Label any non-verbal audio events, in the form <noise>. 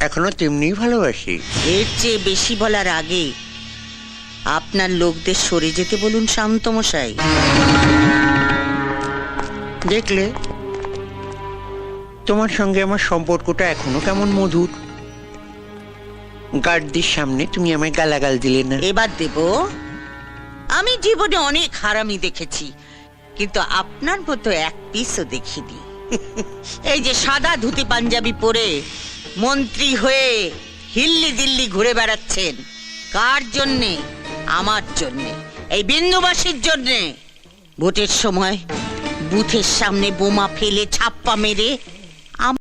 এখনও তেমনিই ভালোবাসি। এর চেয়ে বেশি বলার আগে আপনার লোকদের সরে যেতে বলুন শান্ত মশাই দেখলে তোমার সঙ্গে আমার সম্পর্কটা এখনও কেমন মধুর। গার্ডদের সামনে তুমি আমায় গালাগাল দিলে না। এবার দেব। আমি জীবনে অনেক হারামি দেখেছি কিন্তু আপনার মতো এক পিসও দেখিনি। <laughs> এই যে সাদা ধুতি পাঞ্জাবি পরে মন্ত্রী হয়ে হিল্লি দিল্লি ঘুরে বেড়াচ্ছেন। কার জন্যে? আমার জন্যে। এই বিন্দুবাসীর জন্যে। ভোটের সময় বুথের সামনে বোমা ফেলে, ছাপ্পা মেরে